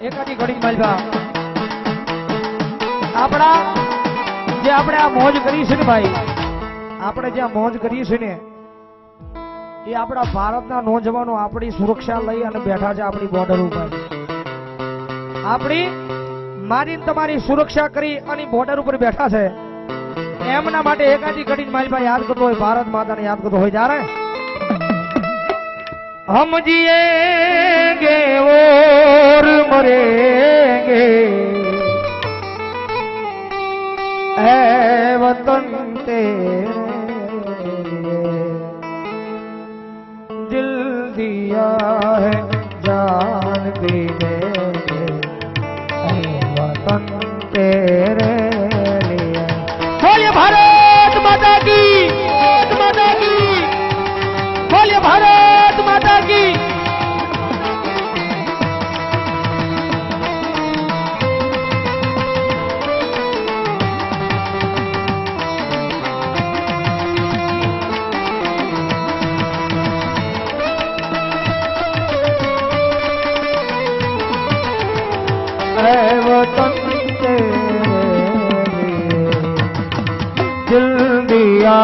એકાદી ઘડી માલભા. આપણા, જે આપણે આ મોજ કરી છે ને ભાઈ, આપણે જે આ મોજ કરીએ છીએ ને, એ આપણા ભારતના નોજવાનો આપણી સુરક્ષા લઈ અને બેઠા છે આપણી બોર્ડર ઉપર. આપણી, મારી તમારી સુરક્ષા કરી અને બોર્ડર ઉપર બેઠા છે. એમના માટે એકાદી ઘડી માલભા યાદ કરતો હોય, ભારત માતાને યાદ કરતો હોય જ્યારે હમજીએંગે ઓર મરેંગે. હે વતન તેરા दिल दिया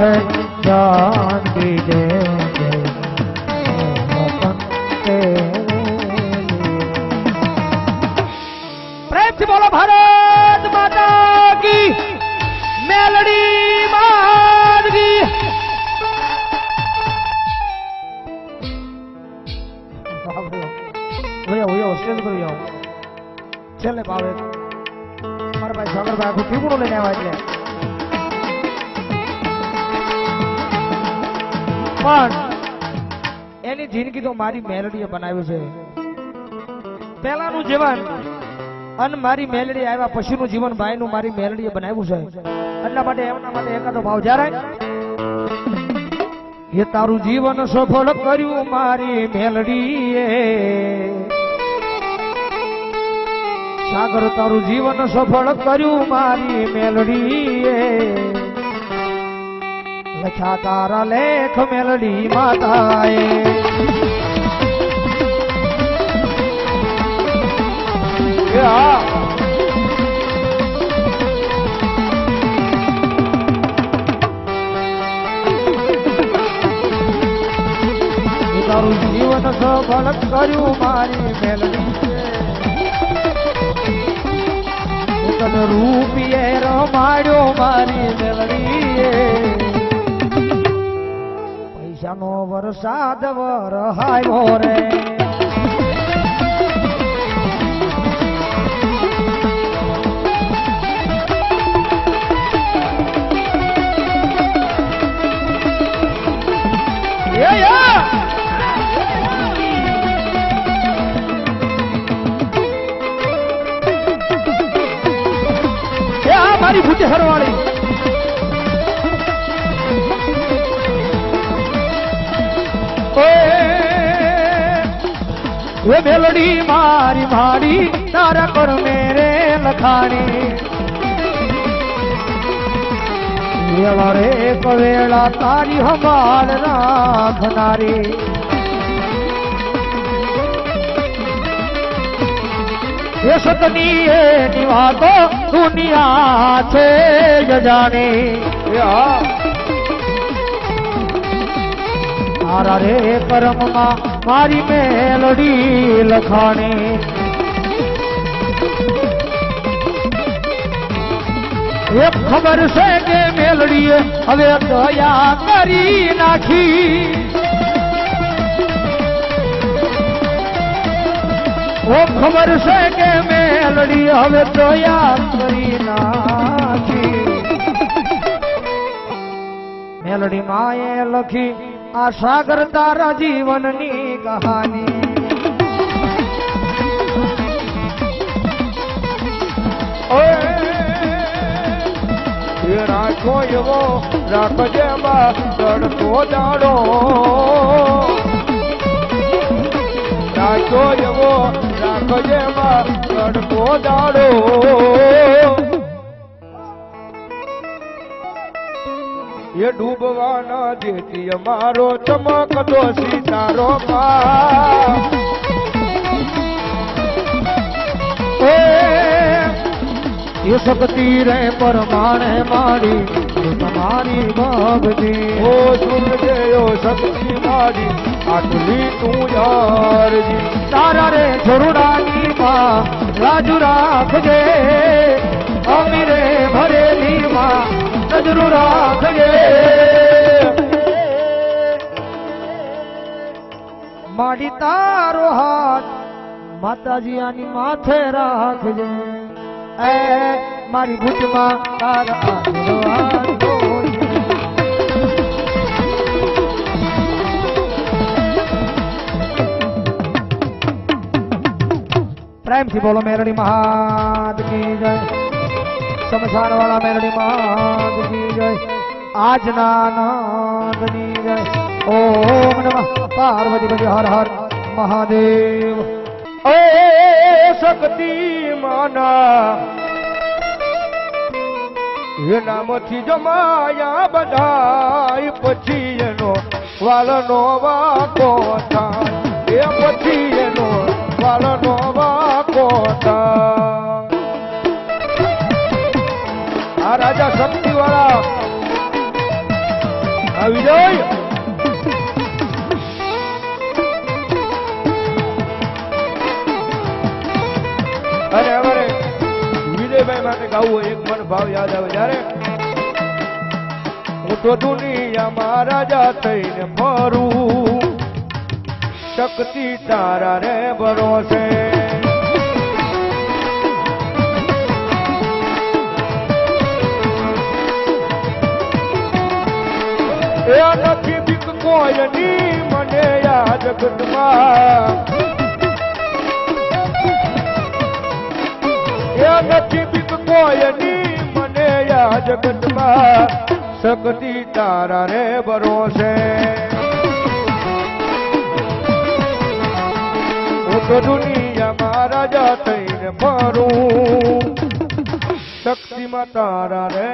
है जान भी देंगे वतन तेरे प्रेम से बोलो भारत माता की मेलडी मात की ભૈયા ભૈયા સ્ટેજ પર જાઓ છેલ્લે ભાવે મારા ભાઈ સાગરભાઈ આખું ટીપણું લઈને આવ્યા એટલે પણ એની જિંદગી તો મારી મેલડીએ બનાવ્યું છે. પહેલાનું જીવન અને મારી મેલડી આવ્યા પછીનું જીવન ભાઈનું મારી મેલડીએ બનાવ્યું છે. એટલા માટે એમના માટે એકાદો ભાવ જરાય એ તારું જીવન સફળ કર્યું મારી મેલડીએ. સાગર તારું જીવન સફળ કર્યું મારી મેલડીએ. લખ્યા તારા લેખ મેલડી માતાએ. તારું જીવન સફળ કર્યું મારી મેલડી તન રૂપિયે રમાડ્યો મારી મેલડીએ. પૈસાનો વરસાદ વરહાયો રે. મારી ભૂતે હરવાળી. એ બેલડી મારી ભાડી તારા કર મેરે લખાણી. રે કવેળા તારી હમાલ રાખનારી. એ સતની એ વાતો દુનિયા છે જાણે. તારા રે કરમમાં મારી મેલડી લખાણી. એક ખબર છે કે મેલડીએ હવે દયા કરી નાખી. ઓ ખબર છે કે મેલડી હવે દયા કરી નાખી. મેલડી માએ લખી આ સાગર તારા જીવનની કહાની. રાખો એવો રાખજે તડકો દાડો રાખો એવો રાખજે તડકો દાડો એ ડૂબવાના જેથી અમારો ચમકતો સિતારો એ શક્તિ રે પરમાણે મારી તમારી ભક્તિ ઓ સુન દેયો શક્તિ મારી આટલી તું યારજી. તારા રે છોરુડાની માં રાજુ રાખજે. અમીરે ભરેલી માં નજરું રાખજે માડી તારો હાથ માતાજી આની માથે રાખજે. એ મારી ભૂતમાં તારા. પ્રેમથી બોલો મેરડી મહાદ કી જય. સમસાર વાળા મેરડી માંગી જય આજના નાદની જય ઓમ નમઃ. પાર્વતી પતિ હર હર મહાદેવ. ઓ શક્તિ માના. એ નામથી જમાયા બધાય પછી એનો વાલનો વાકો થાય એ પછી એનો વાલનો વાકો થાય રાજા શક્તિ વાળા આવી જાય. અરે અમારે વિજયભાઈ માટે ગાવું હોય, એક મને ભાવ યાદ આવે. જયારે હું તો દુનિયામાં રાજા થઈને ફરું. શક્તિ તારા રે ભરોસે. એ નથી બીક કોઈની મને આ જગતમાં એ નથી બીક કોઈની મને આ જગતમાં શક્તિ તારા રે ભરોસે. દુનિયામાં રાજા થઈને ફરું શક્તિમાં તારા રે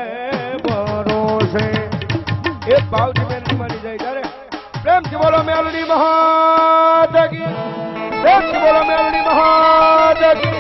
ભરોસે. એ ભાવજી બેન મારી જાય ત્યારે. પ્રેમથી બોલો મેલડી મહાદેવ પ્રેમથી બોલો મેલડી મહાદેવ